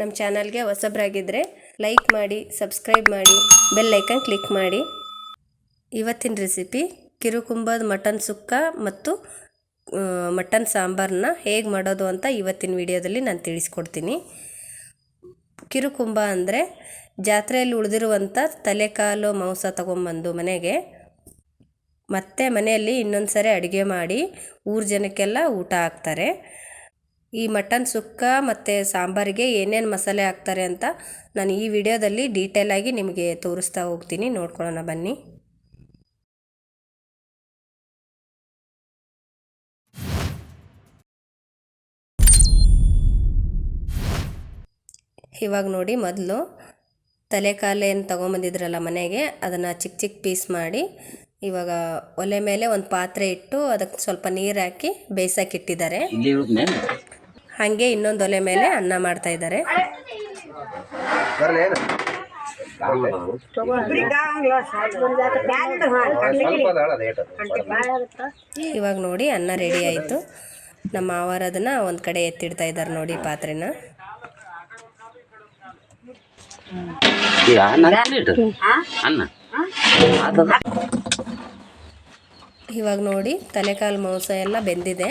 ನಮ್ಮ ಚಾನಲ್ಗೆ ಹೊಸಬ್ರಾಗಿದ್ದರೆ ಲೈಕ್ ಮಾಡಿ, ಸಬ್ಸ್ಕ್ರೈಬ್ ಮಾಡಿ, ಬೆಲ್ ಕ್ಲಿಕ್ ಮಾಡಿ. ಇವತ್ತಿನ ರೆಸಿಪಿ ಕಿರುಕುಂಬದ ಮಟನ್ ಸುಕ್ಕ ಮತ್ತು ಮಟನ್ ಸಾಂಬಾರನ್ನ ಹೇಗೆ ಮಾಡೋದು ಅಂತ ಇವತ್ತಿನ ವಿಡಿಯೋದಲ್ಲಿ ನಾನು ತಿಳಿಸ್ಕೊಡ್ತೀನಿ. ಕಿರುಕುಂಬ ಅಂದರೆ ಜಾತ್ರೆಯಲ್ಲಿ ಉಳಿದಿರುವಂಥ ತಲೆಕಾಲು ಮಾಂಸ ತಗೊಂಬಂದು ಮನೆಗೆ, ಮತ್ತೆ ಮನೆಯಲ್ಲಿ ಇನ್ನೊಂದು ಸರಿ ಅಡುಗೆ ಮಾಡಿ ಊರು ಜನಕ್ಕೆಲ್ಲ ಊಟ ಹಾಕ್ತಾರೆ. ಈ ಮಟನ್ ಸುಕ್ಕ ಮತ್ತು ಸಾಂಬಾರಿಗೆ ಏನೇನು ಮಸಾಲೆ ಹಾಕ್ತಾರೆ ಅಂತ ನಾನು ಈ ವಿಡಿಯೋದಲ್ಲಿ ಡೀಟೇಲಾಗಿ ನಿಮಗೆ ತೋರಿಸ್ತಾ ಹೋಗ್ತೀನಿ. ನೋಡ್ಕೊಳ್ಳೋಣ, ಬನ್ನಿ. ಇವಾಗ ನೋಡಿ ಮೊದಲು ತಲೆಕಾಲೇನು ತೊಗೊಂಬಂದಿದ್ರಲ್ಲ ಮನೆಗೆ, ಅದನ್ನು ಚಿಕ್ಕ ಚಿಕ್ಕ ಪೀಸ್ ಮಾಡಿ ಇವಾಗ ಒಲೆ ಮೇಲೆ ಒಂದು ಪಾತ್ರೆ ಇಟ್ಟು ಅದಕ್ಕೆ ಸ್ವಲ್ಪ ನೀರು ಹಾಕಿ ಬೇಯಿಸಕ್ಕಿಟ್ಟಿದ್ದಾರೆ ಇಲ್ಲಿ ಇರುತ್ತನೆ ಹಾಗೆ ಇನ್ನೊಂದು ಒಲೆ ಮೇಲೆ ಅನ್ನ ಮಾಡ್ತಾ ಇದ್ದಾರೆ. ಇವಾಗ ನೋಡಿ ಅನ್ನ ರೆಡಿ ಆಯಿತು. ನಮ್ಮ ಅವರ ಅದನ್ನ ಒಂದು ಕಡೆ ಎತ್ತಿಡ್ತಾ ಇದ್ದಾರೆ ನೋಡಿ ಪಾತ್ರೆನ. ಇವಾಗ ನೋಡಿ ತಲೆಕಾಲು ಮಾಂಸ ಎಲ್ಲ ಬೆಂದಿದೆ.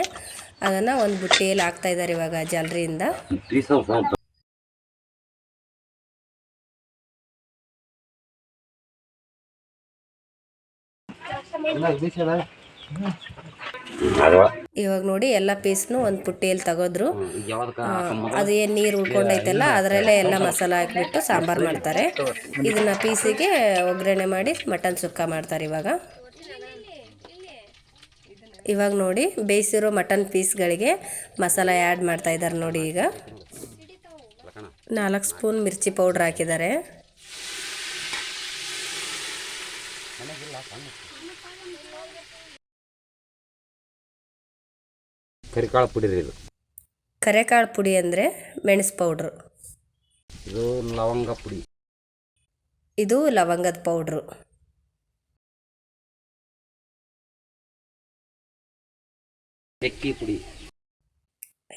ಅದನ್ನು ಒಂದು ಬುಟ್ಟಿಯಲ್ಲಿ ಹಾಕ್ತಾ ಇದ್ದಾರೆ ಇವಾಗ ಜಾಲರಿಯಿಂದ. ಇವಾಗ ನೋಡಿ ಎಲ್ಲ ಪೀಸ್ನು ಒಂದು ಪುಟ್ಟಿಯಲ್ಲಿ ತಗೋದ್ರು. ಅದು ಏನು ನೀರು ಉಳ್ಕೊಂಡೈತಲ್ಲ ಅದರಲ್ಲೇ ಎಲ್ಲ ಮಸಾಲ ಹಾಕಿಬಿಟ್ಟು ಸಾಂಬಾರ್ ಮಾಡ್ತಾರೆ. ಇದನ್ನ ಪೀಸಿಗೆ ಒಗ್ಗರಣೆ ಮಾಡಿ ಮಟನ್ ಸುಕ್ಕ ಮಾಡ್ತಾರೆ ಇವಾಗ. ಇವಾಗ ನೋಡಿ ಬೇಯಿಸಿರೋ ಮಟನ್ ಪೀಸ್ಗಳಿಗೆ ಮಸಾಲ ಆ್ಯಡ್ ಮಾಡ್ತಾ ಇದ್ದಾರೆ ನೋಡಿ ಈಗ. ನಾಲ್ಕು ಸ್ಪೂನ್ ಮಿರ್ಚಿ ಪೌಡ್ರ್ ಹಾಕಿದ್ದಾರೆ. ಕರಿಕಾಳು ಪುಡಿ ರೀ ಇದು. ಕರೆಕಾಳು ಪುಡಿ ಅಂದರೆ ಮೆಣಸು ಪೌಡ್ರು. ಇದು ಲವಂಗ ಪುಡಿ. ಇದು ಲವಂಗದ ಪೌಡ್ರು. ಚಕ್ಕಿ ಪುಡಿ.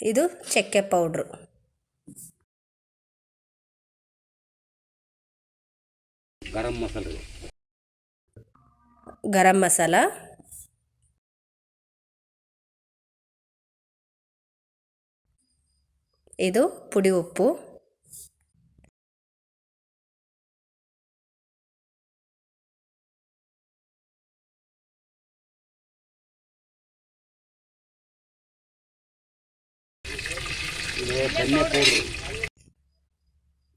ಇದು ಚಕ್ಕೆ ಪೌಡ್ರು. ಗರಂ ಮಸಾಲೆ. ಗರಂ ಮಸಾಲ. ಇದು ಪುಡಿ ಉಪ್ಪು.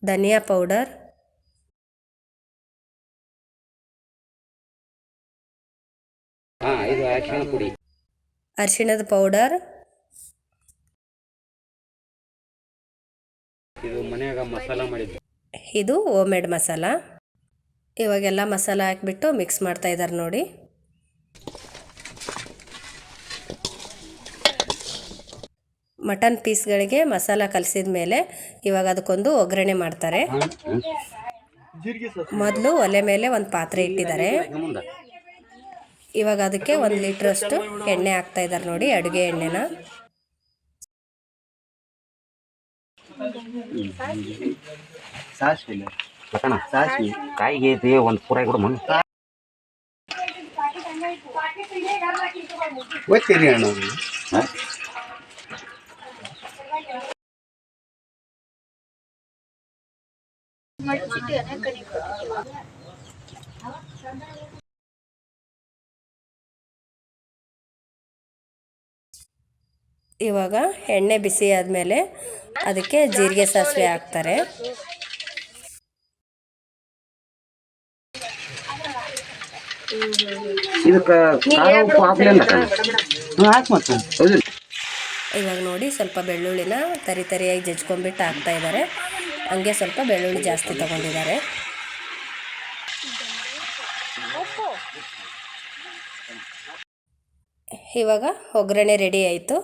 ಧನ್ಯ ಪೌಡ್ರು. ಅರಿಶಿಣದ ಪೌಡರ್. ಇದು ಓಮೆಡ್ ಮಸಾಲ ಇವಾಗೆಲ್ಲ ಮಸಾಲ ಹಾಕಿಬಿಟ್ಟು ಮಿಕ್ಸ್ ಮಾಡ್ತಾ ಇದ್ದಾರೆ ನೋಡಿ. ಮಟನ್ ಪೀಸ್ಗಳಿಗೆ ಮಸಾಲ ಕಲಸಿದ ಮೇಲೆ ಇವಾಗ ಅದಕ್ಕೊಂದು ಒಗ್ಗರಣೆ ಮಾಡ್ತಾರೆ. ಮೊದಲು ಒಲೆ ಮೇಲೆ ಒಂದು ಪಾತ್ರೆ ಇಟ್ಟಿದ್ದಾರೆ. ಇವಾಗ ಅದಕ್ಕೆ ಒಂದು ಲೀಟ್ರಷ್ಟು ಎಣ್ಣೆ ಹಾಕ್ತಾ ಇದ್ದಾರೆ ನೋಡಿ ಅಡುಗೆ ಎಣ್ಣೆನ. ಸಾಸ್ವಿ ಒಂದು ಪೂರ ಕೂಡ ಗೊತ್ತಿರಿ ಅಣ್ಣ. ಇವಾಗ ಎಣ್ಣೆ ಬಿಸಿ ಆದಮೇಲೆ ಅದಕ್ಕೆ ಜೀರಿಗೆ ಸಾಸಿವೆ ಹಾಕ್ತಾರೆ. ಇವಾಗ ನೋಡಿ ಸ್ವಲ್ಪ ಬೆಳ್ಳುಳ್ಳಿನ ತರಿ ತರಿಯಾಗಿ ಜಜ್ಕೊಂಡ್ಬಿಟ್ಟು ಹಾಕ್ತಾ ಇದ್ದಾರೆ. ಹಂಗೆ ಸ್ವಲ್ಪ ಬೆಳ್ಳುಳ್ಳಿ ಜಾಸ್ತಿ ತಗೊಂಡಿದ್ದಾರೆ. ಇವಾಗ ಒಗ್ಗರಣೆ ರೆಡಿ ಆಯಿತು.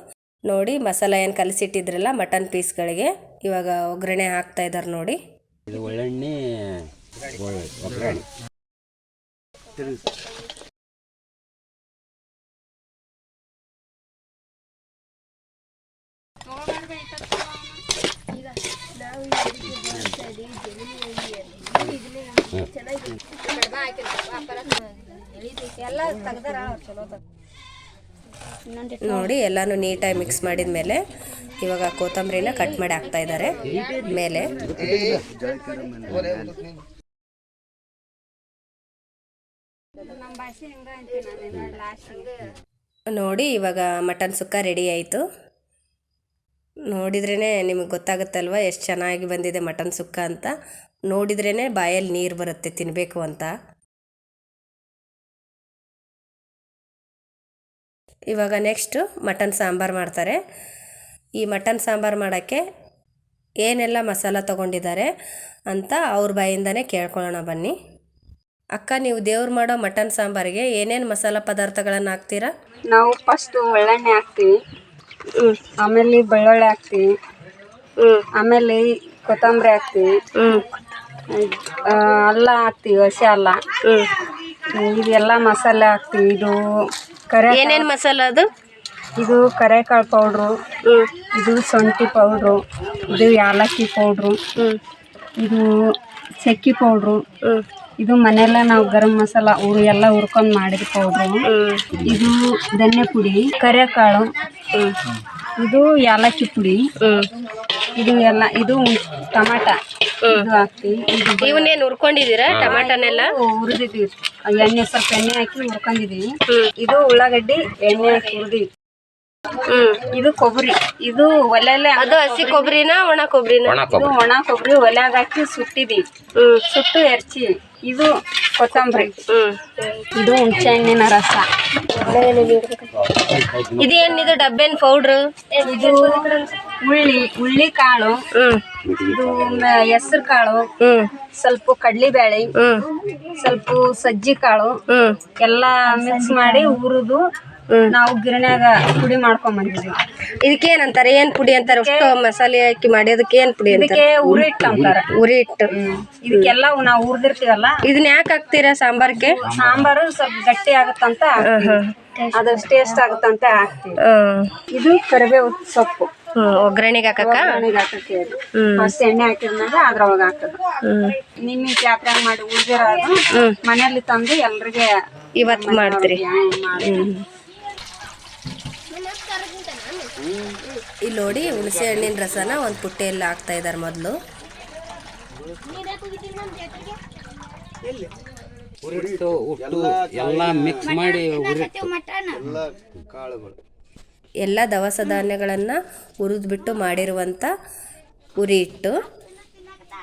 ನೋಡಿ ಮಸಾಲ ಏನು ಕಲಸಿಟ್ಟಿದ್ರಲ್ಲ ಮಟನ್ ಪೀಸ್ಗಳಿಗೆ. ಇವಾಗ ಒಗ್ಗರಣೆ ಹಾಕ್ತಾ ಇದ್ದಾರೆ ನೋಡಿ. ಒಳ್ಳೆಣ್ಣೆ ಒಗ್ಗರಣೆ. ನೋಡಿ, ಎಲ್ಲಾನು ನೀಟಾಗಿ ಮಿಕ್ಸ್ ಮಾಡಿದ ಮೇಲೆ ಇವಾಗ ಕೊತ್ತಂಬರಿನ ಕಟ್ ಮಾಡಿ ಹಾಕ್ತಾ ಇದ್ದಾರೆ. ಮೇಲೆ. ನೋಡಿ, ಇವಾಗ ಮಟನ್ ಸುಕ್ಕ ರೆಡಿ ಆಯಿತು. ನೋಡಿದ್ರೇ ನಿಮಗೆ ಗೊತ್ತಾಗುತ್ತಲ್ವ ಎಷ್ಟು ಚೆನ್ನಾಗಿ ಬಂದಿದೆ ಮಟನ್ ಸುಕ್ಕ ಅಂತ? ನೋಡಿದ್ರೇ ಬಾಯಲ್ಲಿ ನೀರು ಬರುತ್ತೆ ತಿನ್ನಬೇಕು ಅಂತ. ಇವಾಗ ನೆಕ್ಸ್ಟು ಮಟನ್ ಸಾಂಬಾರು ಮಾಡ್ತಾರೆ. ಈ ಮಟನ್ ಸಾಂಬಾರು ಮಾಡೋಕ್ಕೆ ಏನೆಲ್ಲ ಮಸಾಲ ತೊಗೊಂಡಿದ್ದಾರೆ ಅಂತ ಅವ್ರ ಬಾಯಿಂದನೇ ಕೇಳ್ಕೊಳ್ಳೋಣ ಬನ್ನಿ. ಅಕ್ಕ, ನೀವು ದೇವ್ರು ಮಾಡೋ ಮಟನ್ ಸಾಂಬಾರಿಗೆ ಏನೇನು ಮಸಾಲ ಪದಾರ್ಥಗಳನ್ನು ಹಾಕ್ತೀರಾ? ನಾವು ಫಸ್ಟು ಒಳ್ಳೆಣ್ಣೆ ಹಾಕ್ತೀವಿ. ಆಮೇಲೆ ಬೆಳ್ಳುಳ್ಳಿ ಹಾಕ್ತೀವಿ ಆಮೇಲೆ ಕೊತ್ತಂಬರಿ ಹಾಕ್ತೀವಿ ಅಲ್ಲ ಹಾಕ್ತೀವಿ ಹಸಿ ಅಲ್ಲ. ಇದೆಲ್ಲ ಮಸಾಲೆ ಹಾಕ್ತೀವಿ ಇದು ಕರೆ ಏನೇನು ಮಸಾಲೆ ಅದು? ಇದು ಕರೆಕಾಳು ಪೌಡ್ರು. ಇದು ಶುಂಠಿ ಪೌಡ್ರು. ಇದು ಏಲಕ್ಕಿ ಪೌಡ್ರು. ಇದು ಚಕ್ಕಿ ಪೌಡ್ರು. ಇದು ಮನೆಯಲ್ಲ ನಾವು ಗರಂ ಮಸಾಲ ಉರು ಎಲ್ಲ ಹುರ್ಕೊಂಡು ಮಾಡಿದ ಪೌಡ್ರು ಇದು ಧನ್ಯ ಪುಡಿ ಕರೆಕಾಳು. ಇದು ಯಾಲಕ್ಕಿ ಪುಡಿ. ಇದು ಎಲ್ಲ ಇದು ಟಮಾಟ. ಇದು ಹಾಕ್ತೀವಿ. ಇವನ್ನೇನು ಹುರ್ಕೊಂಡಿದ್ದೀರಾ ಟಮಾಟನೆಲ್ಲ? ಹುರಿದಿದ್ವಿ. ಎಣ್ಣೆ ಸ್ವಲ್ಪ ಎಣ್ಣೆ ಹಾಕಿ ಹುರ್ಕೊಂಡಿದೀವಿ. ಇದು ಉಳ್ಳಾಗಡ್ಡಿ ಎಣ್ಣೆ ಹಾಕಿ ಹುರಿದಿವಿ ಇದು ಕೊಬ್ಬರಿ. ಇದು ಒಲೆಲೆ ಅದು ಹಸಿ ಕೊಬ್ಬರಿನ ಒಣ ಕೊಬ್ಬರಿನ? ಇದು ಒಣ ಕೊಬ್ಬರಿ ಒಲ್ಯಾಗ ಹಾಕಿ ಸುಟ್ಟಿದೀವಿ. ಸುಟ್ಟು ಎರ್ಚಿ. ಇದು ಕೊತ್ತಂಬರಿ. ಇದು ಹುಣಸೆ ಹಣ್ಣಿನ ರಸ ಇದೇನಿದು ಡಬ್ಬೇನ್ ಪೌಡ್ರು ಇದು ಉಳ್ಳಿ ಉಳ್ಳಿ ಕಾಳು ಇದು ಹೆಸರು ಕಾಳು ಸ್ವಲ್ಪ ಕಡ್ಲಿಬೇಳೆ ಬ್ಯಾಳಿ ಸ್ವಲ್ಪ ಸಜ್ಜಿ ಕಾಳು ಎಲ್ಲ ಮಿಕ್ಸ್ ಮಾಡಿ ಹುರಿದು ನಾವು ಗಿರಣ್ಯಾಗ ಪುಡಿ ಮಾಡ್ಕೊಂಡ್ ಬಂದಿದ್ದೀವಿ ಇದಕ್ಕೆ ಏನಂತಾರೆ ಏನ್ ಪುಡಿ ಅಂತಾರೆ? ಅಷ್ಟು ಮಸಾಲೆ ಹಾಕಿ ಮಾಡಿ ಅದಕ್ಕೆ ಏನ್ ಪುಡಿ ಅಂತಾರೆ? ಇದಕ್ಕೆ ಉರಿ ಹಿಟ್ಟು ಅಂತಾರ. ಉರಿ ಹಿಟ್ಟು. ಇದಕ್ಕೆಲ್ಲ ನಾವು ಹುರಿದಿರ್ತೀವಲ್ಲ? ಇದನ್ನ ಯಾಕೆ ಹಾಕ್ತೀರಾ ಸಾಂಬಾರ್ಗೆ? ಸಾಂಬಾರು ಸ್ವಲ್ಪ ಗಟ್ಟಿ ಆಗುತ್ತಂತ ಅದ್ರ ಅದು ಟೇಸ್ಟ್ ಆಗುತ್ತಂತ ಹಾಕ್ತೀವಿ. ಇದು ಕರಿಬೇವು ಸೊಪ್ಪು. ಒಗ್ಗರಣೆಗೆ ಹಾಕಕ್ಕ? ಫಸ್ಟ್ ಎಣ್ಣೆ ಹಾಕಿದ್ಮೇಲೆ ಅದ್ರೊಳಗೆ ಹಾಕೋದು. ನಿನ್ನೆ ಜಾತ್ರೆ ಮಾಡಿ ಉಳಿದಿರೋದು ಮನೆಯಲ್ಲಿ ತಂದು ಎಲ್ರಿಗೆ ಇವತ್ತು ಮಾಡ್ತೀರಿ. ಮಾಡಿ ಇಲ್ಲಿ ನೋಡಿ ಹುಣಸೆ ಹಣ್ಣಿನ ರಸನ ಒಂದು ಪುಟ್ಟೆಯಲ್ಲಿ ಹಾಕ್ತಾ ಇದ್ದಾರೆ ಮೊದಲು. ಎಲ್ಲ? ಮಿಕ್ಸ್ ಮಾಡಿ ಉರಿಟ್ಟು ಎಲ್ಲ ದವಸ ಧಾನ್ಯಗಳನ್ನು ಹುರಿದ್ಬಿಟ್ಟು ಮಾಡಿರುವಂಥ ಉರಿ ಇಟ್ಟು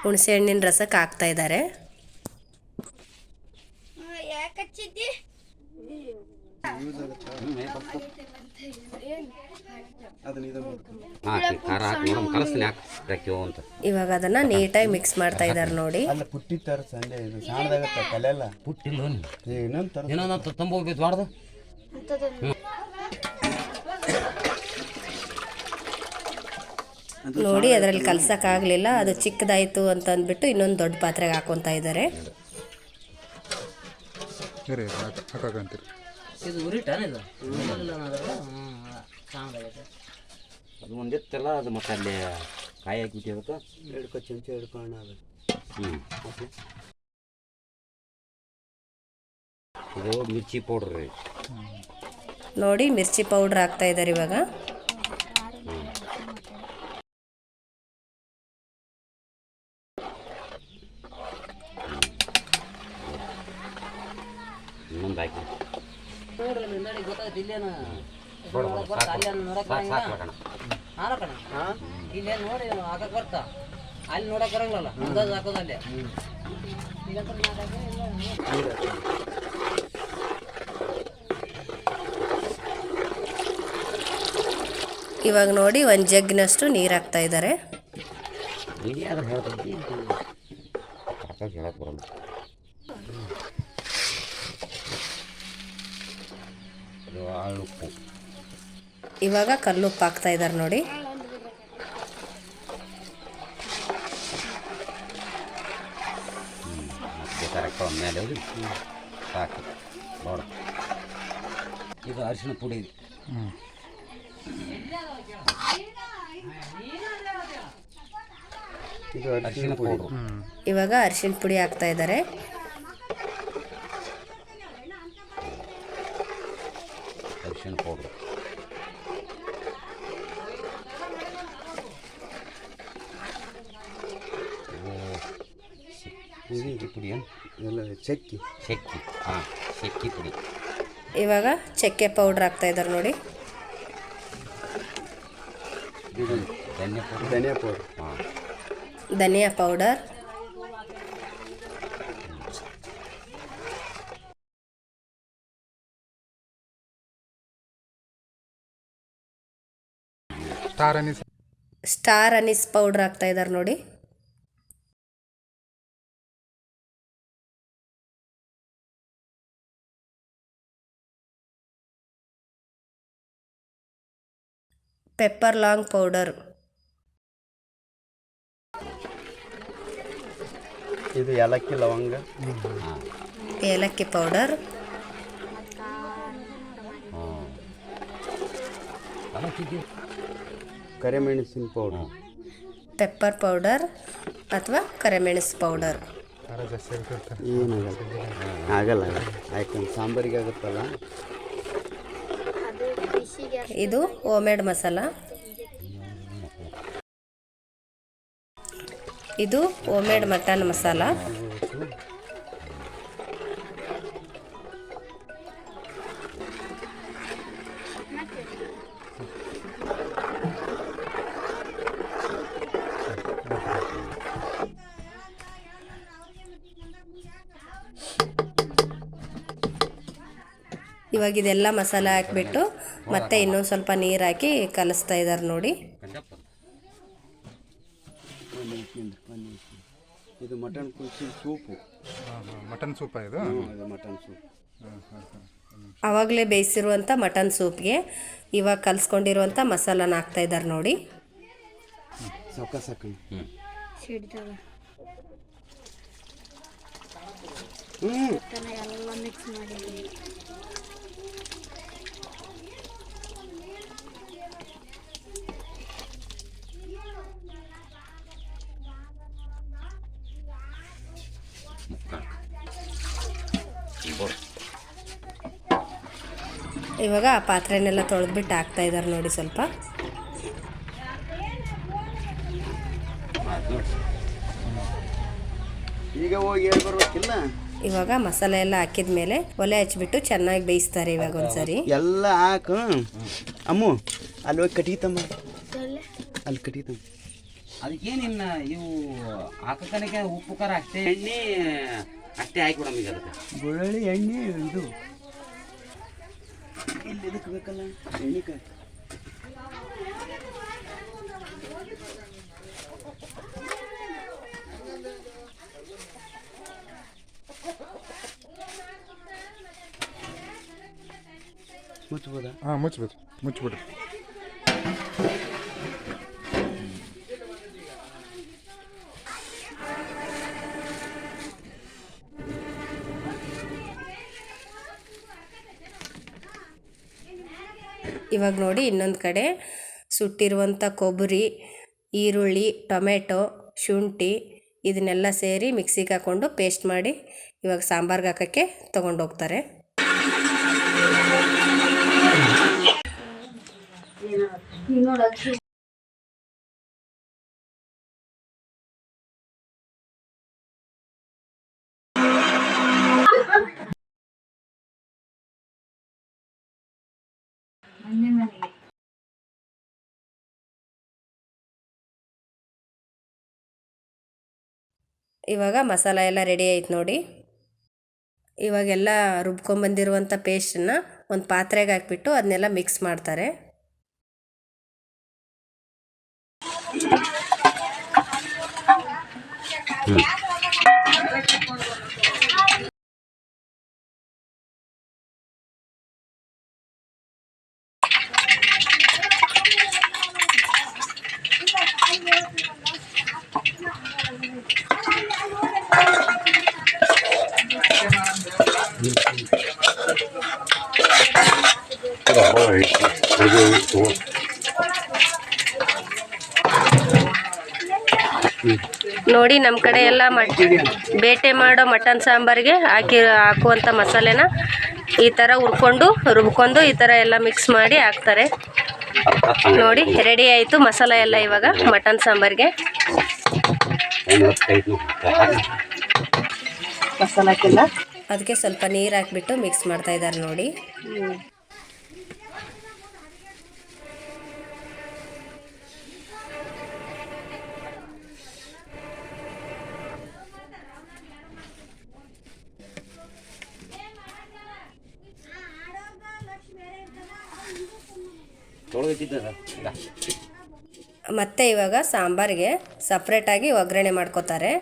ಹುಣಸೆ ಹಣ್ಣಿನ ರಸಕ್ಕೆ ಹಾಕ್ತಾ ಇದ್ದಾರೆ ಖಾರ ಹಾಕಿ ನೋಡಮ್ ಕಲಸ್ತೀನಿ ಯಾಕೆ ಹಾಕ್ಯೋ ಅಂತ. ಇವಾಗ ಅದನ್ನ ನೀಟಾಗಿ ಮಿಕ್ಸ್ ಮಾಡ್ತಾ ಇದ್ದಾರೆ ನೋಡಿ. ಅಲ್ಲ ಪುಟ್ಟಿ ತರ ಸಂಜೆ ಇದು ಸಣ್ಣದಾಗತ್ತ ಕಲೆಲ್ಲ ಪುಟ್ಟಿಲ್ಲ ಇನ್ನೊಂದು ತರ ತಂಬೋಗ್ಬೇಕು ಬಾರ್ದು ನೋಡಿ ಅದರಲ್ಲಿ ಕಲ್ಸಕ್ಕಾಗಲಿಲ್ಲ ಅದು ಚಿಕ್ಕದಾಯಿತು ಅಂತ ಅಂದ್ಬಿಟ್ಟು ಇನ್ನೊಂದು ದೊಡ್ಡ ಪಾತ್ರೆಗೆ ಹಾಕೊತಾ ಇದ್ದಾರೆ ಅದು ಒಂದಿತ್ತಲ್ಲ ಅದು ಮತ್ತೆ ಅಲ್ಲಿ ಕಾಯಿ ಹಾಕಿಬಿಟ್ಟು ಅದಕ್ಕೆ ಹಿಡ್ಕೊ ಚಮಚ ಹಿಡ್ಕೋಣ ಅದು ಹ್ಞೂ ಇದು ಮಿರ್ಚಿ ಪೌಡ್ರ್ ರೀ. ನೋಡಿ ಮಿರ್ಚಿ ಪೌಡ್ರ್ ಹಾಕ್ತಾ ಇದ್ದಾರೆ ಇವಾಗ. ಇನ್ನೊಂದು ಹಾಕಿ. ನೋಡು, ಸಾಕು ಸಾಕು. ಸಾಕು ಕಣ ಇಲ್ಲೇ ನೋಡಿ ಹಾಕಕ್ ಬರ್ತಾ. ಅಲ್ಲಿ ನೋಡಕ್ ಬರಂಗಿಲ್ಲ ಅಂದಾಜ್ ಹಾಕೋದಲ್ಲಿ ಇವಾಗ ನೋಡಿ ಒಂದು ಜಗ್ಗಿನಷ್ಟು ನೀರು ಹಾಕ್ತಾ ಇದ್ದಾರೆ ನೀನು ಇವಾಗ ಕಲ್ಲುಪ್ಪು ಹಾಕ್ತಾ ಇದ್ದಾರೆ ನೋಡಿ. ಮೇಲೆ ಸಾಕು. ನೋಡು. ಇದು ಅರಿಶಿಣ ಪುಡಿ ಇದು. ಅರಿಶಿನ ಅರಿಶಿನ ಪುಡಿ. ಪೌಡ್ರು. ಇವಾಗ ಅರಿಶಿಣ ಪುಡಿ ಹಾಕ್ತಾ ಇದ್ದಾರೆ ಅರಿಶಿನ ಪೌಡ್ರು. ಶೆಕ್ಕಿ ಪುಡಿ ಎಲ್ಲ ಚಕ್ಕಿ. ಚಕ್ಕಿ ಹಾಂ ಚಕ್ಕಿ ಪುಡಿ. ಇವಾಗ ಚಕ್ಕೆ ಪೌಡ್ರ್ ಹಾಕ್ತಾ ಇದ್ದಾರೆ ನೋಡಿ. ಧನಿಯಾ ಧನ್ಯ ಪುಡಿ ಧನಿಯಾ ಪೌಡರ್. ಹಾಂ. ಧನಿಯಾ powder. Star anise. Star anise powder ಹಾಕ್ತಾ ಇದ್ದಾರೆ ನೋಡಿ. ಪೆಪ್ಪರ್ ಲಾಂಗ್ ಪೌಡರ್. ಇದು ಏಲಕ್ಕಿ ಲವಂಗ. ಏಲಕ್ಕಿ ಪೌಡರ್. ಕರಿಮೆಣಸಿನ ಪೌಡರ್. ಪೆಪ್ಪರ್ ಪೌಡರ್ ಅಥವಾ ಕರಿಮೆಣಸು ಪೌಡರ್. ಏನಾಗಲ್ಲ ಆಗಲ್ಲ ಆಗಲ್ಲ. ಯಾಕಂದ್ರೆ ಸಾಂಬಾರಿಗೆ ಆಗುತ್ತಲ್ಲ? ಇದು ಓಮೇಡ್ ಮಸಾಲ. ಇದು ಓಮೇಡ್ ಮಟನ್ ಮಸಾಲ. ಇವಾಗ ಇದೆಲ್ಲ ಮಸಾಲೆ ಹಾಕ್ಬಿಟ್ಟು ಮತ್ತೆ ಇನ್ನೊಂದು ಸ್ವಲ್ಪ ನೀರು ಹಾಕಿ ಕಲಿಸ್ತಾ ಇದ್ದಾರೆ ನೋಡಿ. ಇದು ಮಟನ್ ಕುಲ್ಸಿ ಸೂಪು. ಮಟನ್ ಸೂಪ ಇದು? ಇದು ಮಟನ್ ಸೂಪ್. ಆವಾಗಲೇ ಬೇಯಿಸಿರುವಂಥ ಮಟನ್ ಸೂಪ್ಗೆ ಇವಾಗ ಕಲಿಸ್ಕೊಂಡಿರುವಂಥ ಮಸಾಲಾನ ಹಾಕ್ತಾ ಇದ್ದಾರೆ ನೋಡಿ. ಎಲ್ಲ ಮಿಕ್ಸ್ ಹ್ಞೂ ಹ್ಞೂ ಇವಾಗ ಆ ಪಾತ್ರೆನೆಲ್ಲ ತೊಳೆದ್ಬಿಟ್ಟು ಹಾಕ್ತಾ ಇದ್ದಾರೆ ನೋಡಿ ಸ್ವಲ್ಪ. ಈಗ ಹೋಗಿ ಬರ್ಬೇಕಿಲ್ಲ? ಇವಾಗ ಮಸಾಲೆ ಎಲ್ಲ ಹಾಕಿದ ಮೇಲೆ ಒಲೆ ಹಚ್ಬಿಟ್ಟು ಚೆನ್ನಾಗಿ ಬೇಯಿಸ್ತಾರೆ ಇವಾಗ ಒಂದ್ಸರಿ. ಎಲ್ಲ ಹಾಕು. ಅಮ್ಮು ಅಲ್ಲಿ ಹೋಗಿ ಕಟೀತಮ್ಮ ಅಲ್ಲಿ ಕಟೀತಮ್ಮ ಅದಕ್ಕೇನಿನ್ನ ಇವು ಹಾಕಕನಕ್ಕೆ ಉಪ್ಪು ಖಾರ ಹಾಕ್ತೇವೆ. ಎಣ್ಣೆ ಅಷ್ಟೇ ಹಾಕಿ ಬಿಡಮ್ಮ ಈಗ ಅದಕ್ಕೆ. ಬೆಳ್ಳುಳ್ಳಿ ಎಣ್ಣೆ ಇದು. ಇಲ್ಲಿ ಇದಕ್ಕೆ ಬೇಕಲ್ಲ? ಎಣ್ಣೆ ಕಾಯಿ ಮುಚ್ಚಬೋದಾ? ಹಾಂ ಮುಚ್ಚಬೇಕು. ಮುಚ್ಬಿಡ್ರಿ ಇವಾಗ ನೋಡಿ ಇನ್ನೊಂದು ಕಡೆ ಸುಟ್ಟಿರುವಂಥ ಕೊಬ್ಬರಿ ಈರುಳ್ಳಿ ಟೊಮೆಟೊ ಶುಂಠಿ ಇದನ್ನೆಲ್ಲ ಸೇರಿ ಮಿಕ್ಸಿಗೆ ಹಾಕ್ಕೊಂಡು ಪೇಸ್ಟ್ ಮಾಡಿ ಇವಾಗ ಸಾಂಬಾರ್ಗೆ ಹಾಕೋಕ್ಕೆ ತೊಗೊಂಡೋಗ್ತಾರೆ ಇವಾಗ ಮಸಾಲ ಎಲ್ಲ ರೆಡಿ ಆಯ್ತು ನೋಡಿ. ಇವಾಗೆಲ್ಲ ರುಬ್ಕೊಂಬಂದಿರುವಂಥ ಪೇಸ್ಟನ್ನು ಒಂದು ಪಾತ್ರೆಗೆ ಹಾಕ್ಬಿಟ್ಟು ಅದನ್ನೆಲ್ಲ ಮಿಕ್ಸ್ ಮಾಡ್ತಾರೆ. ನೋಡಿ ನಮ್ಮ ಕಡೆ ಎಲ್ಲ ಮಟ್ ಬೇಟೆ ಮಾಡೋ ಮಟನ್ ಸಾಂಬಾರಿಗೆ ಹಾಕಿ ಹಾಕುವಂಥ ಮಸಾಲೆನ ಈ ಥರ ಹುರ್ಕೊಂಡು ರುಬ್ಕೊಂಡು ಈ ಥರ ಎಲ್ಲ ಮಿಕ್ಸ್ ಮಾಡಿ ಹಾಕ್ತಾರೆ. ನೋಡಿ ರೆಡಿ ಆಯಿತು ಮಸಾಲೆ ಎಲ್ಲ ಇವಾಗ ಮಟನ್ ಸಾಂಬಾರಿಗೆ. ಮಸಾಲಾಕಿಲ್ಲ ಅದಕ್ಕೆ ಸ್ವಲ್ಪ ನೀರು ಹಾಕ್ಬಿಟ್ಟು ಮಿಕ್ಸ್ ಮಾಡ್ತಾ ಇದ್ದಾರೆ ನೋಡಿ. ಮತ್ತೆ ಇವಾಗ ಸಾಂಬಾರಿಗೆ ಸಪ್ರೇಟಾಗಿ ಒಗ್ಗರಣೆ ಮಾಡ್ಕೋತಾರೆ.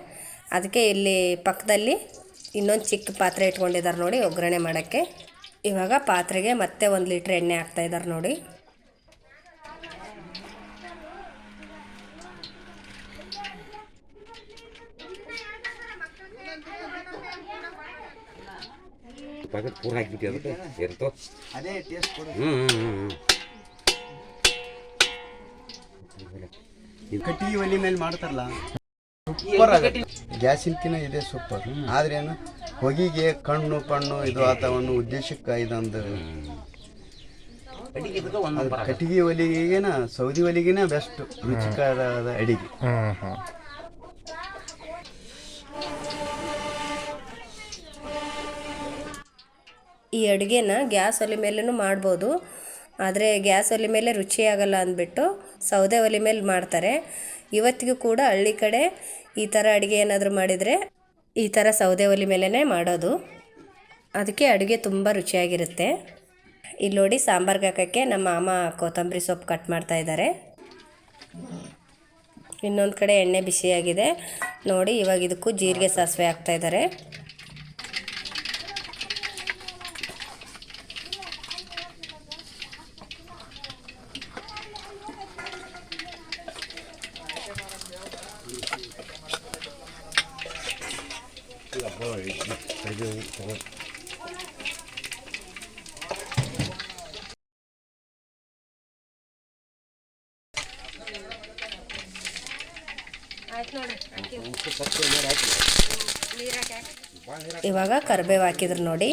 ಅದಕ್ಕೆ ಇಲ್ಲಿ ಪಕ್ಕದಲ್ಲಿ ಇನ್ನೊಂದು ಚಿಕ್ಕ ಪಾತ್ರೆ ಇಟ್ಕೊಂಡಿದ್ದಾರೆ ನೋಡಿ ಒಗ್ಗರಣೆ ಮಾಡೋಕ್ಕೆ. ಇವಾಗ ಪಾತ್ರೆಗೆ ಮತ್ತೆ ಒಂದು ಲೀಟ್ರ್ ಎಣ್ಣೆ ಹಾಕ್ತಾ ಇದ್ದಾರೆ ನೋಡಿ. ಪ್ಯಾಕೆಟ್ ಪೂರ ಹಾಕ್ಬಿಟ್ಟು ಅದಕ್ಕೆ? ಇರ್ತೋ ಅದೇ ಟೇಸ್ಟ್ ಕೊಡು. ಹ್ಞೂ ಹ್ಞೂ ಹ್ಞೂ ಕಟ್ಟಿಗೆ ಒಲೆ ಮೇಲೆ ಮಾಡ್ತಾರಲ್ಲ? ಗ್ಯಾಸಿನ್ಕಿನ ಇದೆ ಸೂಪರ್. ಆದ್ರೆ ಏನು ಹೊಗಿಗೆ ಕಣ್ಣು ಪಣ್ಣು ಇದು ಆತವನ್ನು ಉದ್ದೇಶಕ್ಕೆ ಇದೊಂದು ಕಟ್ಟಿಗೆ ಒಲಿಗೆನ ಸೌದಿ ಒಲಿಗೆನ ಬೆಸ್ಟ್ ರುಚಿಕರವಾದ ಅಡಿಗೆ. ಈ ಅಡುಗೆನ ಗ್ಯಾಸ್ ಒಲೆ ಮೇಲೂ ಮಾಡ್ಬೋದು. ಆದರೆ ಗ್ಯಾಸ್ ಒಲೆ ಮೇಲೆ ರುಚಿಯಾಗಲ್ಲ ಅಂದ್ಬಿಟ್ಟು ಸೌದೆ ಒಲೆ ಮೇಲೆ ಮಾಡ್ತಾರೆ. ಇವತ್ತಿಗೂ ಕೂಡ ಹಳ್ಳಿ ಕಡೆ ಈ ಥರ ಅಡುಗೆ ಏನಾದರೂ ಮಾಡಿದರೆ ಈ ಥರ ಸೌದೆ ಒಲೆ ಮೇಲೇ ಮಾಡೋದು. ಅದಕ್ಕೆ ಅಡುಗೆ ತುಂಬ ರುಚಿಯಾಗಿರುತ್ತೆ. ಇಲ್ಲಿ ನೋಡಿ ಸಾಂಬಾರ್ಗೆ ಹಾಕೋಕ್ಕೆ ನಮ್ಮ ಮಾಮ ಕೊತ್ತಂಬರಿ ಸೊಪ್ಪು ಕಟ್ ಮಾಡ್ತಾ ಇದ್ದಾರೆ. ಇನ್ನೊಂದು ಕಡೆ ಎಣ್ಣೆ ಬಿಸಿಯಾಗಿದೆ. ನೋಡಿ ಇವಾಗ ಇದಕ್ಕೂ ಜೀರಿಗೆ ಸಾಸಿವೆ ಹಾಕ್ತಾ ಇವಾಗ ಕರಿಬೇವು ಹಾಕಿದ್ರು ನೋಡಿ.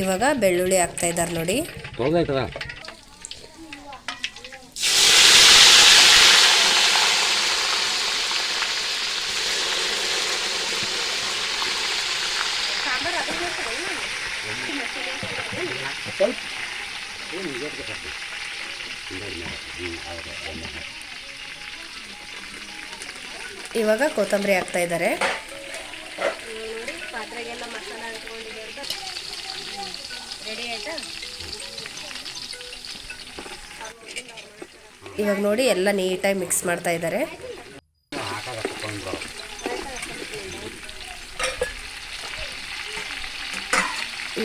ಇವಾಗ ಬೆಳ್ಳುಳ್ಳಿ ಹಾಕ್ತಾ ಇದ್ದಾರೆ ನೋಡಿ. ಇವಾಗ ಕೊತ್ತಂಬರಿ ಹಾಕ್ತಾ ಇದ್ದಾರೆ. ಇವಾಗ ನೋಡಿ ಎಲ್ಲ ನೀಟಾಗಿ ಮಿಕ್ಸ್ ಮಾಡ್ತಾ ಇದ್ದಾರೆ.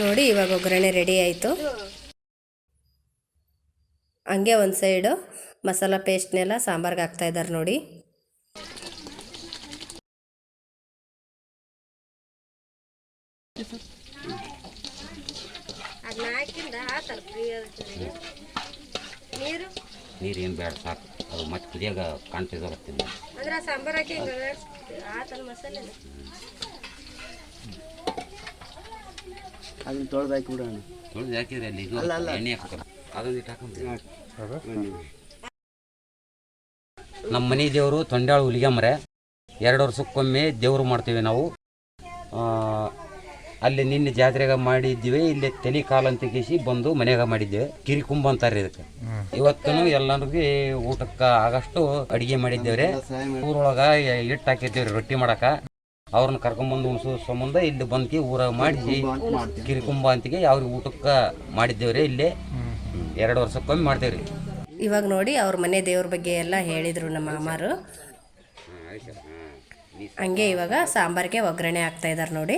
ನೋಡಿ ಇವಾಗ ಒಗ್ಗರಣೆ ರೆಡಿ ಆಯಿತು. ಹಂಗೆ ಒಂದು ಸೈಡು ಮಸಾಲ ಪೇಸ್ಟ್ನೆಲ್ಲ ಸಾಂಬಾರ್ಗೆ ಹಾಕ್ತಾ ಇದ್ದಾರೆ ನೋಡಿ. ನೀರು? ನೀರು ಏನು ಬೇಡ ಸಾಕು. ಅದು ಮತ್ತೆ ಕುದಿಯಾಗ ಕಾಣ್ತಿದ್ದ ಬರ್ತೀನಿ ಅಂದ್ರೆ ಸಾಂಬಾರು ಹಾಕಿ ಆತಲ್ಲ ಮಸಾಲೆ ಅದನ್ನ ತೊಳೆದು ಹಾಕಿ ಬಿಡೋಣ. ತೊಳೆದು ಹಾಕಿದ್ರೆ ಅಲ್ಲಿ ಇದು ಎಣ್ಣೆ ಹಾಕ್ತಾರೆ ಅದೊಂದು ಇಟ್ಟು ಹಾಕೊಂಡ್ರಿ ನಮ್ಮ ಮನೆ ದೇವರು ತೊಂಡಾಳು ಹುಲಿಗಮ್ಮರೆ. ಎರಡು ವರ್ಷಕ್ಕೊಮ್ಮೆ ದೇವರು ಮಾಡ್ತೀವಿ ನಾವು. ಆ, ಅಲ್ಲಿ ನಿನ್ನೆ ಜಾತ್ರೆಗ ಮಾಡಿದ್ವಿ ಇಲ್ಲಿ ತಲೆ ಕಾಲು ಅಂತ ಕೇಸಿ ಬಂದು ಮನೆಯಾಗ ಮಾಡಿದ್ದೇವೆ. ಕಿರಿಕುಂಬ ಅಂತಾರೆ ಇದಕ್ಕೆ. ಇವತ್ತು ಎಲ್ಲರಿಗೂ ಊಟಕ್ಕೆ ಆಗಷ್ಟು ಅಡಿಗೆ ಮಾಡಿದ್ದೇವ್ರಿ. ಊರೊಳಗ ಹಿಟ್ಟು ಹಾಕಿದ್ದೇವ್ರಿ ರೊಟ್ಟಿ ಮಾಡಕ. ಅವ್ರನ್ನ ಕರ್ಕೊಂಬಂದು ಉಣಿಸೋ ಸಂಬಂಧ ಇಲ್ಲಿ ಬಂದ್ಕಿ ಊರಾಗ ಮಾಡಿಸಿ ಕಿರಿಕುಂಬ ಅಂತಿಗೆ ಅವ್ರಿಗೆ ಊಟಕ್ಕೆ ಮಾಡಿದ್ದೇವ್ರಿ ಇಲ್ಲಿ. ಎರಡು ವರ್ಷಕ್ಕೊಮ್ಮೆ ಮಾಡ್ತೇವ್ರಿ. ಇವಾಗ ನೋಡಿ ಅವ್ರ ಮನೆ ದೇವ್ರ ಬಗ್ಗೆ ಎಲ್ಲ ಹೇಳಿದರು ನಮ್ಮ ಅಮ್ಮಾರು ಹಂಗೆ ಇವಾಗ ಸಾಂಬಾರಿಗೆ ಒಗ್ಗರಣೆ ಆಗ್ತಾ ಇದ್ದಾರೆ ನೋಡಿ.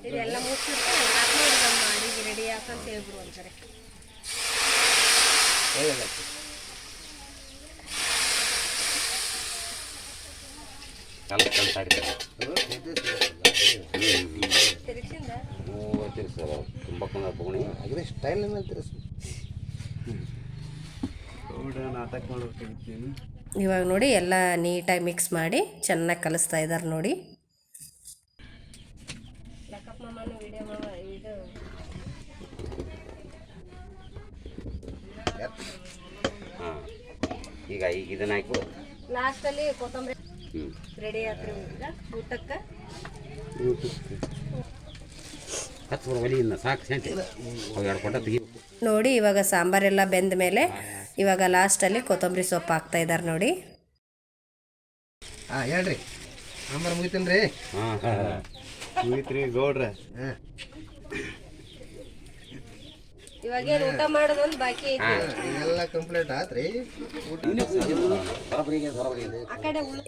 ಇದೆಲ್ಲ ಮುಗಿಸ್ಬಿಟ್ಟು ಅಡಿಗೆ ರೆಡಿ ಹಾಕಂತ ಹೇಳ್ಬಿಡು ಒಂದ್ಸರಿ ಕಲ್ಲು ಕಲ್ಲು ಸಾರಿದ್ದಾರೆ ಸ್ಟೈಲ್ ಮೇಲೆ ತಿರ್ಸು ಮಾಡ್ಬೇಕು ಇವಾಗ ನೋಡಿ ಎಲ್ಲ ನೀಟಾಗಿ ಮಿಕ್ಸ್ ಮಾಡಿ ಚೆನ್ನಾಗಿ ಕಲಿಸ್ತಾ ಇದ್ದಾರೆ ನೋಡಿ. ಹಾಂ ಈಗ ಈಗ ಇದನ್ನ ಹಾಕಿ. ಲಾಸ್ಟಲ್ಲಿ ಕೊತ್ತಂಬರಿ ರೆಡಿ ಆತ್ರಿ ಊಟಕ್ಕೆ. ಹತ್ತು ಬರೋ ಒಲಿಯಿಂದ ಸಾಕು ಸಂತೆ ಅವು ಎರಡು ಕೊಟ್ಟ ತೆಗಿ ನೋಡಿ ಇವಾಗ ಸಾಂಬಾರೆಲ್ಲ ಬೆಂದ ಮೇಲೆ ಇವಾಗ ಲಾಸ್ಟಲ್ಲಿ ಕೊತ್ತಂಬರಿ ಸೊಪ್ಪು ಹಾಕ್ತಾ ಇದ್ದಾರೆ ನೋಡಿ. ಹಾಂ ಹೇಳ್ರಿ. ಸಾಂಬಾರು ಮುಗಿತೇನ್ರಿ? ಹಾಂ. ಹಾಂ ಮುಗಿತ್ರಿ ಗೌಡ್ರ ಇವಾಗ ಊಟ ಮಾಡೋದೊಂದು ಬಾಕಿ ಎಲ್ಲ ಕಂಪ್ಲೀಟ್ ಆತ್ರಿ. ಬರಬರಿಗೆ ಬರಬರಿಗೆ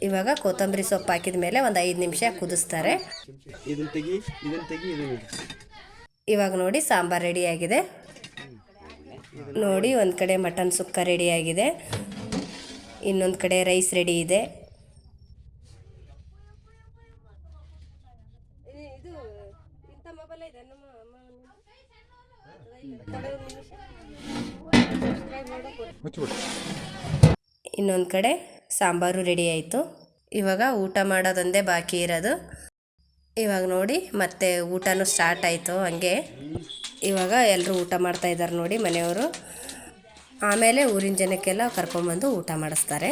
ಇವಾಗ ಕೊತ್ತಂಬರಿ ಸೊಪ್ಪು ಹಾಕಿದ ಮೇಲೆ ಒಂದು ಐದು ನಿಮಿಷ ಕುದಿಸ್ತಾರೆ. ಇದನ್ನ ತೆಗಿ ಇದನ್ನ ತೆಗಿ ಇದನ್ನ ಇವಾಗ ನೋಡಿ ಸಾಂಬಾರು ರೆಡಿಯಾಗಿದೆ ನೋಡಿ ಒಂದು ಕಡೆ ಮಟನ್ ಸುಕ್ಕ ರೆಡಿಯಾಗಿದೆ ಇನ್ನೊಂದು ಕಡೆ ರೈಸ್ ರೆಡಿ ಇದೆ. ಇನ್ನೊಂದು ಕಡೆ ಸಾಂಬಾರು ರೆಡಿ ಆಯಿತು. ಇವಾಗ ಊಟ ಮಾಡೋದೊಂದೇ ಬಾಕಿ ಇರೋದು. ಇವಾಗ ನೋಡಿ ಮತ್ತೆ ಊಟನೂ ಸ್ಟಾರ್ಟ್ ಆಯಿತು ಹಂಗೆ. ಇವಾಗ ಎಲ್ಲರೂ ಊಟ ಮಾಡ್ತಾ ಇದ್ದಾರೆ ನೋಡಿ ಮನೆಯವರು. ಆಮೇಲೆ ಊರಿನ ಜನಕ್ಕೆಲ್ಲ ಕರ್ಕೊಂಬಂದು ಊಟ ಮಾಡಿಸ್ತಾರೆ.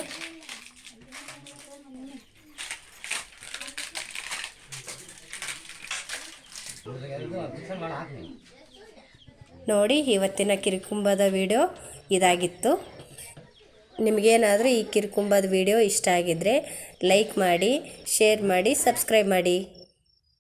ನೋಡಿ ಇವತ್ತಿನ ಕಿರುಕುಂಬದ ವಿಡಿಯೋ ಇದಾಗಿತ್ತು. ನಿಮಗೇನಾದರೂ ಈ ಕಿರುಕುಂಬದ ವಿಡಿಯೋ ಇಷ್ಟ ಆಗಿದ್ದರೆ ಲೈಕ್ ಮಾಡಿ, ಶೇರ್ ಮಾಡಿ, ಸಬ್ಸ್ಕ್ರೈಬ್ ಮಾಡಿ.